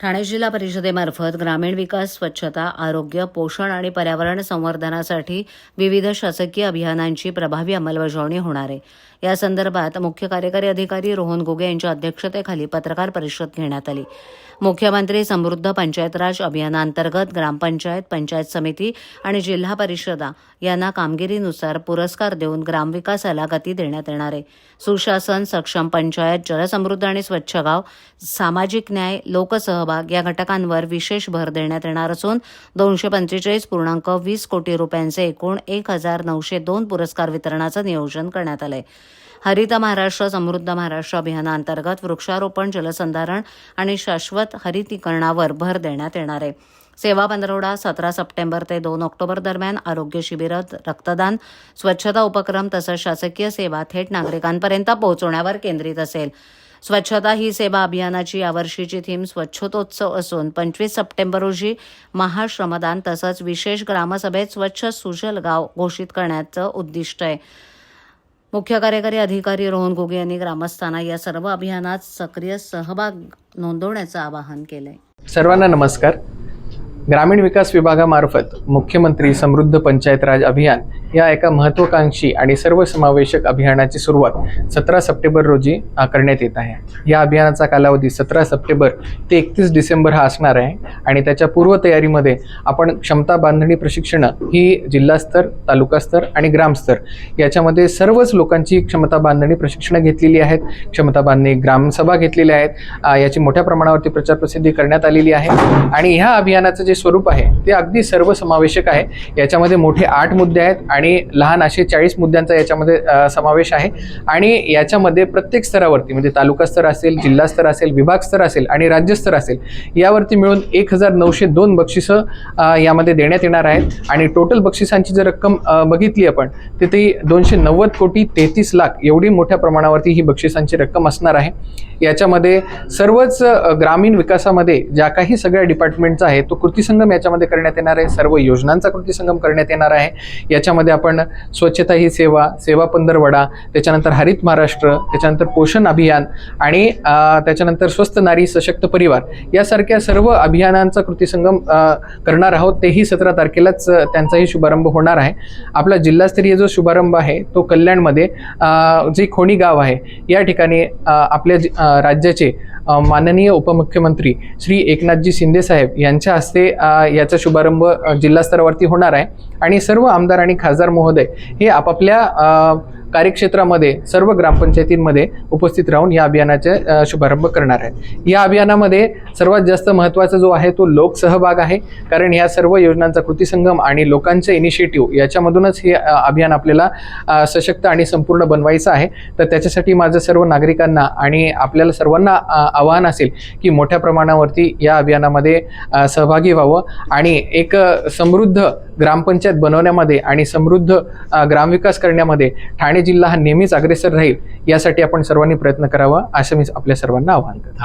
ठाणे जिल्हा परिषदेमार्फत ग्रामीण विकास स्वच्छता आरोग्य पोषण आणि पर्यावरण संवर्धनासाठी विविध शासकीय अभियानांची प्रभावी अंमलबजावणी होणार आहे. या संदर्भात मुख्य कार्यकारी अधिकारी रोहन गुगे यांच्या अध्यक्षतेखाली पत्रकार परिषद घेण्यात आली. मुख्यमंत्री समृद्ध पंचायत राज अभियानांतर्गत ग्रामपंचायत पंचायत समिती आणि जिल्हा परिषदा यांना कामगिरीनुसार पुरस्कार देऊन ग्रामविकासाला गती देण्यात येणार आहे. सुशासन सक्षम पंचायत जलसमृद्ध आणि स्वच्छ गाव सामाजिक न्याय लोकसहभाग या घटकांवर विशेष भर देण्यात येणार असून दोनशे पंचेचाळीस पूर्णांक वीस कोटी रुपयांचे एकूण एक हजार नऊशे दोन पुरस्कार वितरणाचं नियोजन करण्यात आलं आहे हरित महाराष्ट्र समृद्ध महाराष्ट्र अभियानांतर्गत वृक्षारोपण जलसंधारण आणि शाश्वत हरितीकरणावर भर देण्यात येणार आहे. सेवा पंधरवडा सतरा सप्टेंबर ते दोन ऑक्टोबर दरम्यान आरोग्य शिबिरात रक्तदान स्वच्छता उपक्रम तसंच शासकीय सेवा थेट नागरिकांपर्यंत पोहोचवण्यावर केंद्रित असेल. स्वच्छता ही सेवा अभियानाची यावर्षीची थीम स्वच्छतोत्सव असून पंचवीस सप्टेंबर रोजी महाश्रमदान तसंच विशेष ग्रामसभेत स्वच्छ सुजल गाव घोषित करण्याचं उद्दिष्ट आहे. मुख्य कार्यकारी अधिकारी रोहन घुगे यांनी ग्रामस्थांना या सर्व अभियानात सक्रिय सहभाग नोंदवण्याचं आवाहन केलंय. सर्वांना नमस्कार. ग्रामीण विकास विभागामार्फत मुख्यमंत्री समृद्ध पंचायत राज अभियान या एका महत्त्वाकांक्षी आणि सर्वसमावेशक अभियानाची सुरुवात सतरा सप्टेंबर रोजी करण्यात येत आहे. या अभियानाचा कालावधी सतरा सप्टेंबर ते एकतीस डिसेंबर हा असणार आहे आणि त्याच्या पूर्वतयारीमध्ये आपण क्षमता बांधणी प्रशिक्षणं ही जिल्हास्तर तालुकास्तर आणि ग्रामस्तर याच्यामध्ये सर्वच लोकांची क्षमता बांधणी प्रशिक्षणं घेतलेली आहेत. क्षमता बांधणी ग्रामसभा घेतलेल्या आहेत. याची मोठ्या प्रमाणावरती प्रचार प्रसिद्धी करण्यात आलेली आहे. आणि ह्या अभियानाचं जे स्वरूप आहे ते अगदी सर्वसमावेशक आहे. याच्यामध्ये मोठे आठ मुद्दे आहेत आणि लहान असे चाळीस मुद्द्यांचा याच्यामध्ये समावेश आहे. आणि याच्यामध्ये प्रत्येक स्तरावरती म्हणजे तालुका स्तर असेल जिल्हा स्तर असेल विभाग स्तर असेल आणि राज्यस्तर असेल यावरती मिळून एक हजार नऊशे दोन बक्षिसं यामध्ये देण्यात येणार आहेत. आणि टोटल बक्षिसांची जर रक्कम बघितली आपण तर ती दोनशे नव्वद कोटी तेहतीस लाख एवढी मोठ्या प्रमाणावरती ही बक्षिसांची रक्कम असणार आहे. याच्यामध्ये सर्वच ग्रामीण विकासामध्ये ज्या काही सगळ्या डिपार्टमेंटचा आहे तो कृती संगम याच्यामध्ये करण्यात येणार आहे. सर्व योजनांचा कृती संगम करण्यात येणार आहे. याच्यामध्ये आपण स्वच्छता ही सेवा सेवा पंधरवडा त्याच्यानंतर हरित महाराष्ट्र त्याच्यानंतर पोषण अभियान आणि त्याच्यानंतर स्वस्त नारी सशक्त परिवार यासारख्या सर्व अभियानांचा कृतीसंगम संगम करणार आहोत. तेही सतरा तारखेलाच त्यांचाही शुभारंभ होणार आहे. आपला जिल्हास्तरीय जो शुभारंभ आहे तो कल्याणमध्ये जे खोणी गाव आहे या ठिकाणी आपल्या राज्याचे माननीय उपमुख्यमंत्री श्री एकनाथजी शिंदेसाहेब यांच्या हस्ते याचा शुभारंभ जिल्हास्तरावरती होणार आहे. आणि सर्व आमदार आणि खासदार महोदय हे आपापल्या कार्यक्षेत्रामध्ये सर्व ग्रामपंचायतींमध्ये उपस्थित राहून या अभियानाचे शुभारंभ करणार आहे. या अभियानामध्ये सर्वात जास्त महत्त्वाचा जो आहे तो लोकसहभाग आहे. कारण या सर्व योजनांचा कृती संगम आणि लोकांचे इनिशिएटिव्ह याच्यामधूनच हे अभियान आपल्याला सशक्त आणि संपूर्ण बनवायचं आहे. तर त्याच्यासाठी माझं सर्व नागरिकांना आणि आपल्याला सर्वांना आवाहन असेल की मोठ्या प्रमाणावरती या अभियानामध्ये सहभागी व्हावं आणि एक समृद्ध ग्रामपंचायत बनवण्यामध्ये आणि समृद्ध ग्रामविकास करण्यामध्ये ठाणे ठाणे जिल्हा हा नेहमीच अग्रेसर राहील यासाठी आपण सर्वांनी प्रयत्न करावा असं मी आपल्या सर्वांना आवाहन करतो.